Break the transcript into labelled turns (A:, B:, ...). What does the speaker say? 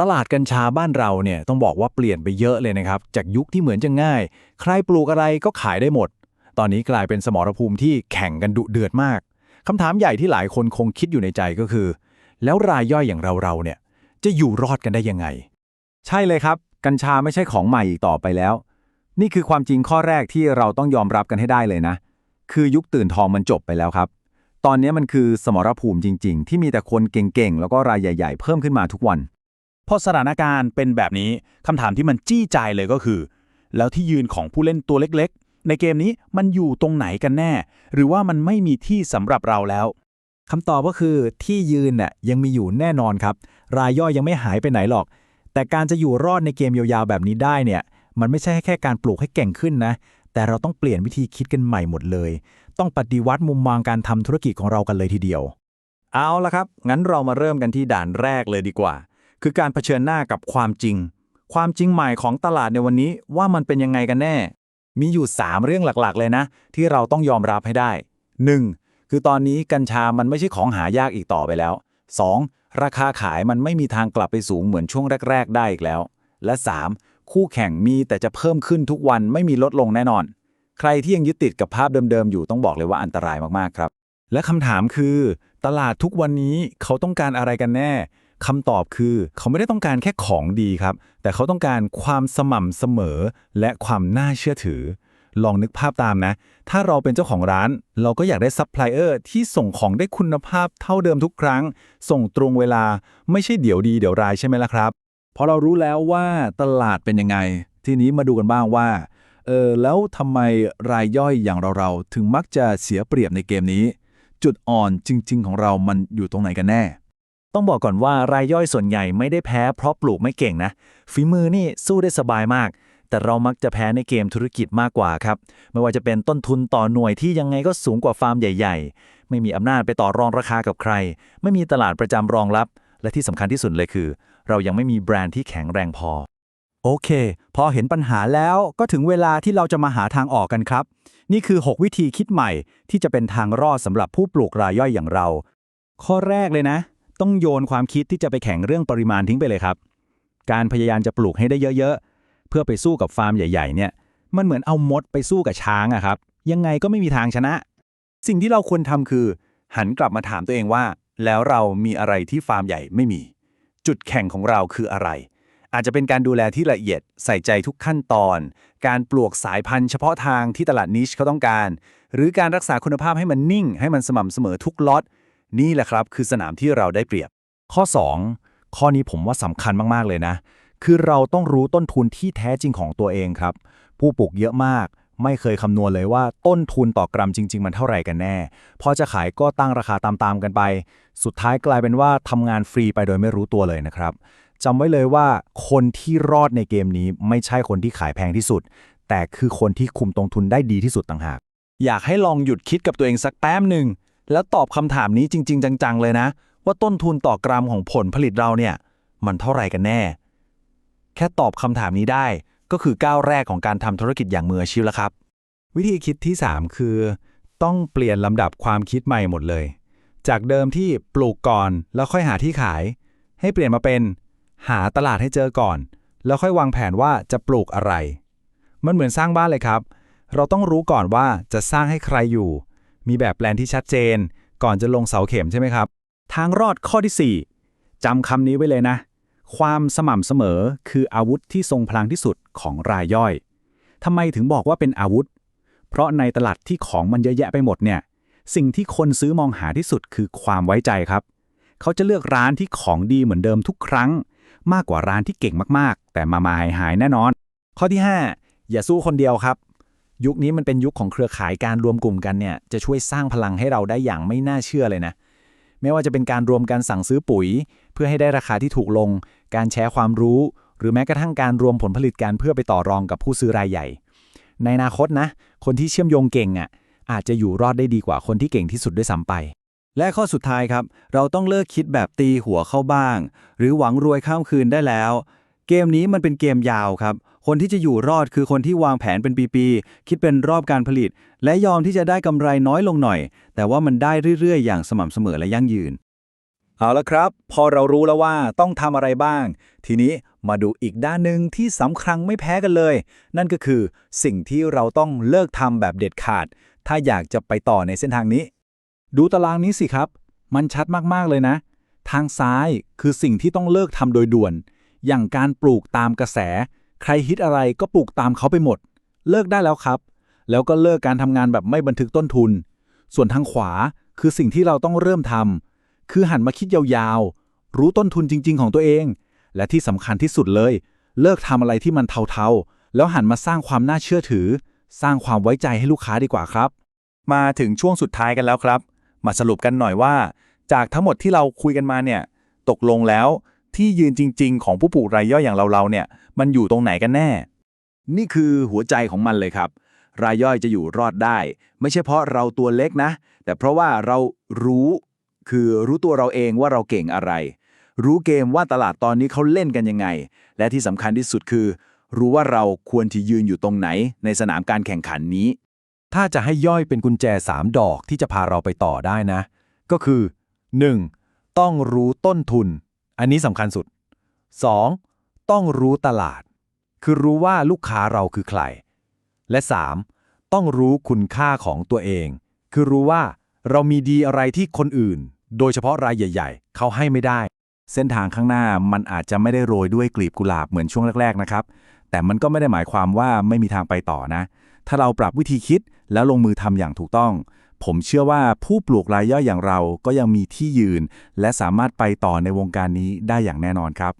A: ตลาดกัญชาบ้านเราเนี่ยต้องบอกว่าเปลี่ยนไปเยอะเลยนะครับ จากยุคที่เหมือนจะง่าย ใครปลูกอะไรก็ขายได้หมด ตอนนี้กลายเป็นสมรภูมิที่แข่งกันดุเดือดมากคำถามใหญ่ที่หลายคนคงคิดอยู่ในใจก็คือ แล้วรายย่อยอย่างเราๆเนี่ยจะอยู่รอดกันได้ยังไง
B: ใช่เลยครับ กัญชาไม่ใช่ของใหม่อีกต่อไปแล้ว นี่คือความจริงข้อแรกที่เราต้องยอมรับกันให้ได้เลยนะ คือยุคตื่นทองมันจบไปแล้วครับ ตอนนี้มันคือสมรภูมิจริง ๆ ที่มีแต่คนเก่งๆแล้วก็รายใหญ่ ๆ เพิ่มขึ้นมาทุกวัน
C: พอสถานการณ์เป็นแบบนี้คำถามที่มันจี้ใจเลยก็คือ แล้วที่ยืนของผู้เล่นตัวเล็กๆ ในเกมนี้มันอยู่ตรงไหนกันแน่ หรือว่ามันไม่มีที่สำหรับเราแล้ว
A: คำตอบก็คือที่ยืนน่ะยังมีอยู่แน่นอนครับ รายย่อยยังไม่หายไปไหนหรอก แต่การจะอยู่รอดในเกมยาวๆแบบนี้ได้เนี่ย มันไม่ใช่แค่การปลูกให้เก่งขึ้นนะ แต่เราต้องเปลี่ยนวิธีคิดกันใหม่หมดเลย ต้องปฏิวัติมุมมองการทำธุรกิจของเรากันเลยทีเดียว
B: เอาละครับ งั้นเรามาเริ่มกันที่ด่านแรกเลยดีกว่า คือการเผชิญหน้ากับความจริง ความจริงใหม่ของตลาดในวันนี้ว่ามันเป็นยังไงกันแน่ มีอยู่ 3 เรื่องหลักๆ เลยนะ ที่เราต้องยอมรับให้ได้ 1. คือตอนนี้กัญชามันไม่ใช่ของหายากอีกต่อไปแล้ว 2. ราคาขายมันไม่มีทางกลับไปสูงเหมือนช่วงแรก ๆ ได้อีกแล้ว และ 3. คู่แข่งมีแต่จะเพิ่มขึ้นทุกวันไม่มีลดลงแน่นอน ใครที่ยังยึดติดกับภาพเดิมๆอยู่ต้องบอกเลยว่าอันตรายมากๆครับ
A: และคำถามคือ ตลาดทุกวันนี้เขาต้องการอะไรกันแน่ คำตอบคือเขาไม่ได้ต้องการแค่ของดีครับ แต่เขาต้องการความสม่ำเสมอ และความน่าเชื่อถือ ลองนึกภาพตามนะ ถ้าเราเป็นเจ้าของร้าน เราก็อยากได้ซัพพลายเออร์ที่ส่งของได้คุณภาพเท่าเดิมทุกครั้ง ส่งตรงเวลาไม่ใช่เดี๋ยวดีเดี๋ยวร้ายใช่ไหมล่ะครับ
D: พอเรารู้แล้วว่าตลาดเป็นยังไง ทีนี้มาดูกันบ้างว่าเออแล้วทำไมรายย่อยอย่างเราๆถึงมักจะเสียเปรียบในเกมนี้ จุดอ่อนจริง ๆ ของเรามันอยู่ตรงไหนกันแน่
A: ต้องบอกก่อนว่ารายย่อยส่วนใหญ่ไม่ได้แพ้เพราะปลูกไม่เก่งนะ ฝีมือนี่สู้ได้สบายมาก แต่เรามักจะแพ้ในเกมธุรกิจมากกว่าครับ ไม่ว่าจะเป็นต้นทุนต่อหน่วยที่ยังไงก็สูงกว่าฟาร์มใหญ่ ๆ ไม่มีอำนาจไปต่อรองราคากับใคร ไม่มีตลาดประจำรองรับ และที่สำคัญที่สุดเลยคือ เรายังไม่มีแบรนด์ที่แข็งแรงพอ
B: โอเค พอเห็นปัญหาแล้วก็ถึงเวลาที่เราจะมาหาทางออกกันครับ นี่คือ 6 วิธีคิดใหม่ที่จะเป็นทางรอดสำหรับผู้ปลูกรายย่อยอย่างเรา ข้อแรกเลยนะ ต้องโยนความคิดที่จะไปแข่งเรื่องปริมาณทิ้งไปเลยครับ การพยายามจะปลูกให้ได้เยอะๆ เพื่อไปสู้กับฟาร์มใหญ่ๆ เนี่ย มันเหมือนเอามดไปสู้กับช้างอะครับ ยังไงก็ไม่มีทางชนะ สิ่งที่เราควรทำคือ หันกลับมาถามตัวเองว่า แล้วเรามีอะไรที่ฟาร์มใหญ่ไม่มี จุดแข่งของเราคืออะไร อาจจะเป็นการดูแลที่ละเอียดใส่ใจทุกขั้นตอน การปลวกสายพันธุ์เฉพาะทางที่ตลาดนิชเขาต้องการ หรือการรักษาคุณภาพให้มันนิ่ง ให้มันสม่ำเสมอทุกล็อต นี่แหละครับคือสนามที่เราได้เปรียบ ข้อ 2 ข้อนี้ผมว่าสำคัญมากๆเลยนะ คือเราต้องรู้ต้นทุนที่แท้จริงของตัวเองครับ ผู้ปลูกเยอะมาก ไม่เคยคำนวณเลยว่าต้นทุนต่อกรัมจริง ๆ มันเท่าไหร่กันแน่ พอจะขายก็ตั้งราคาตามๆกันไป สุดท้ายกลายเป็นว่าทำงานฟรีไปโดยไม่รู้ตัวเลยนะครับจำไว้เลยว่าคนที่รอดในเกมนี้ไม่ใช่คนที่ขายแพงที่สุด แต่คือคนที่คุมตรงทุนได้ดีที่สุดต่างหาก อยากให้ลองหยุดคิดกับตัวเองสักแป๊บหนึ่ง แล้วตอบคำถามนี้จริง ๆ จัง ๆ เลยนะ ว่าต้นทุนต่อกรัมของผลผลิตเราเนี่ย มันเท่าไหร่กันแน่ แค่ตอบคำถามนี้ได้ก็คือก้าวแรกของการทำธุรกิจอย่างมืออาชีพแล้วครับ วิธีคิดที่ 3 คือ ต้องเปลี่ยนลำดับความคิดใหม่หมดเลย จากเดิมที่ปลูกก่อนแล้วค่อยหาที่ขาย ให้เปลี่ยนมาเป็น หาตลาดให้เจอก่อน แล้วค่อยวางแผนว่าจะปลูกอะไร มันเหมือนสร้างบ้านเลยครับ เราต้องรู้ก่อนว่าจะสร้างให้ใครอยู่ มีแบบแปลนที่ชัดเจน ก่อนจะลงเสาเข็มใช่ไหมครับ ทางรอดข้อที่ 4จำคำนี้ไว้เลยนะ ความสม่ำเสมอคืออาวุธที่ทรงพลังที่สุดของรายย่อยทำไมถึงบอกว่าเป็นอาวุธ เพราะในตลาดที่ของมันเยอะแยะไปหมดเนี่ย สิ่งที่คนซื้อมองหาที่สุดคือความไว้ใจครับ เขาจะเลือกร้านที่ของดีเหมือนเดิมทุกครั้ง มากกว่าร้านที่เก่งมากๆ แต่มามาหายหายๆแน่นอน ข้อที่ 5 อย่าสู้คนเดียวครับ ยุคนี้มันเป็นยุคของเครือข่ายการรวมกลุ่มกันเนี่ยจะช่วยสร้างพลังให้เราได้อย่างไม่น่าเชื่อเลยนะ ไม่ว่าจะเป็นการรวมกันสั่งซื้อปุ๋ย เพื่อให้ได้ราคาที่ถูกลง การแชร์ความรู้ หรือแม้กระทั่งการรวมผลผลิตกันเพื่อไปต่อรองกับผู้ซื้อรายใหญ่ ในอนาคตนะ คนที่เชื่อมโยงเก่งอะอาจจะอยู่รอดได้ดีกว่าคนที่เก่งที่สุดด้วยซ้ำไป และข้อสุดท้ายครับ เราต้องเลิกคิดแบบตีหัวเข้าบ้าง หรือหวังรวยข้ามคืนได้แล้ว เกมนี้มันเป็นเกมยาวครับ คนที่จะอยู่รอดคือคนที่วางแผนเป็นปีๆ คิดเป็นรอบการผลิต และยอมที่จะได้กำไรน้อยลงหน่อย แต่ว่ามันได้เรื่อยๆ อย่างสม่ำเสมอและยั่งยืน เอาละครับ พอเรารู้แล้วว่าต้องทำอะไรบ้าง ทีนี้มาดูอีกด้านหนึ่งที่สำคัญไม่แพ้กันเลย นั่นก็คือสิ่งที่เราต้องเลิกทำแบบเด็ดขาด ถ้าอยากจะไปต่อในเส้นทางนี้
C: ดูตารางนี้สิครับ มันชัดมากๆเลยนะ ทางซ้ายคือสิ่งที่ต้องเลิกทำโดยด่วน อย่างการปลูกตามกระแส ใครฮิตอะไรก็ปลูกตามเขาไปหมด เลิกได้แล้วครับ แล้วก็เลิกการทำงานแบบไม่บันทึกต้นทุน ส่วนทางขวาคือสิ่งที่เราต้องเริ่มทำคือหันมาคิดยาวๆ รู้ต้นทุนจริง ๆ ของตัวเอง และที่สำคัญที่สุดเลย เลิกทำอะไรที่มันเทาๆ แล้วหันมาสร้างความน่าเชื่อถือ สร้างความไว้ใจให้ลูกค้าดีกว่าครับ
D: มาถึงช่วงสุดท้ายกันแล้วครับ มาสรุปกันหน่อยว่า จากทั้งหมดที่เราคุยกันมาเนี่ย ตกลงแล้ว ที่ยืนจริง ๆ ของผู้ปลูกรายย่อยอย่างเราๆเนี่ย มันอยู่ตรงไหนกันแน่
B: นี่คือหัวใจของมันเลยครับ รายย่อยจะอยู่รอดได้ ไม่ใช่เพราะเราตัวเล็กนะ แต่เพราะว่าเรารู้คือรู้ตัวเราเองว่าเราเก่งอะไร รู้เกมว่าตลาดตอนนี้เขาเล่นกันยังไง และที่สำคัญที่สุดคือ รู้ว่าเราควรที่ยืนอยู่ตรงไหน ในสนามการแข่งขันนี้
E: ถ้าจะให้ย่อยเป็นกุญแจ 3 ดอกที่จะพาเราไปต่อได้นะ ก็คือ 1. ต้องรู้ต้นทุน อันนี้สำคัญสุด 2. ต้องรู้ตลาด คือรู้ว่าลูกค้าเราคือใคร และ 3. ต้องรู้คุณค่าของตัวเอง คือรู้ว่าเรามีดีอะไรที่คนอื่น โดยเฉพาะรายใหญ่ ๆ เขาให้ไม่ได้
B: เส้นทางข้างหน้ามันอาจจะไม่ได้โรยด้วยกลีบกุหลาบเหมือนช่วงแรก ๆ นะครับ แต่มันก็ไม่ได้หมายความว่าไม่มีทางไปต่อนะ ถ้าเราปรับวิธีคิดแล้วลงมือทำอย่างถูกต้อง ผมเชื่อว่าผู้ปลูกรายย่อยอย่างเราก็ยังมีที่ยืน และสามารถไปต่อในวงการนี้ได้อย่างแน่นอนครับ